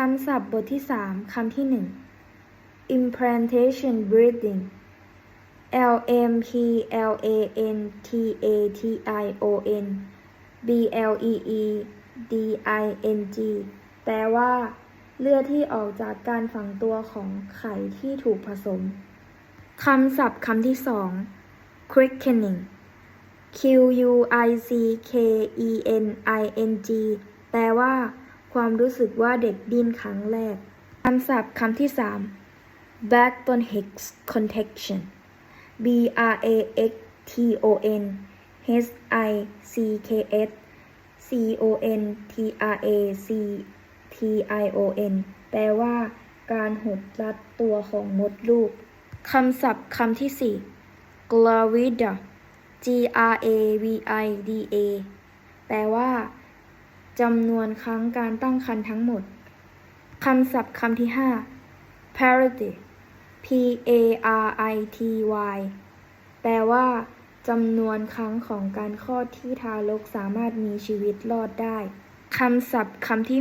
คำศัพท์บทที่ 3 คำที่ 1 implantation breathing L M P L A N T A T I O N B L E E D I N G แปลว่า เลือดที่ออกจากการฝังตัวของไข่ที่ถูกผสม คำศัพท์คำที่สอง quickening Q U I C K E N I N G แปลว่า ความรู้สึกว่าเด็กดิ้นครั้งแรกคำศัพท์คำที่สาม backbone hex contaction B R A X T O N H I C K S C O N T R A C T I O N แปลว่า การหดรัดตัวของมดลูกคำศัพท์คำที่สี่ gravida G R A V I D A แปลว่า จำนวนครั้งการตั้งครรภ์ทั้งหมด คำศัพท์คำที่ห้า parity P A R I T Y แปลว่าจำนวนครั้งของการคลอดที่ทารกสามารถมีชีวิตรอดได้ คำศัพท์คำที่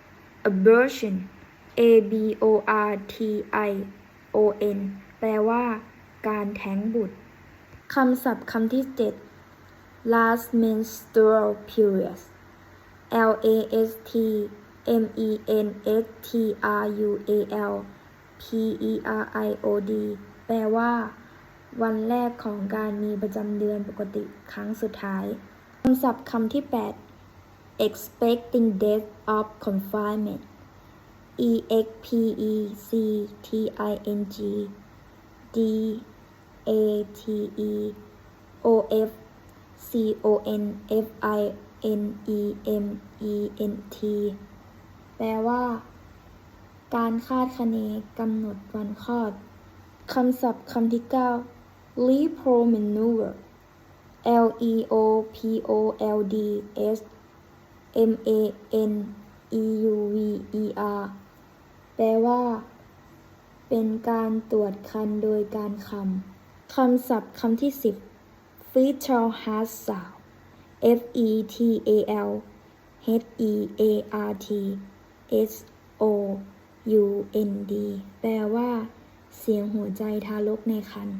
6 abortion A B O R T I O N แปลว่า การแท้งบุตร คำศัพท์คำที่ 7 last menstrual period L A S T M E N S T R U A L P E R I O D แปลว่า วันแรกของการมีประจำเดือนปกติครั้งสุดท้ายคำศัพท์คำที่ 8 expecting death of confinement E X P E C T I N G D A T E O F O N F I N E M E N T แปลว่า การคาดคะเนกำหนดวันคลอด คำศัพท์คำที่ 9 lepromanure L E O P O L D S M A N E U V E R แปลว่า เป็นการตรวจคันโดยการคำ คำศัพท์คำที่ 10 fetal heart sound F E T A L H E A R T S O U N D แปลว่า เสียงหัวใจทารกในครรภ์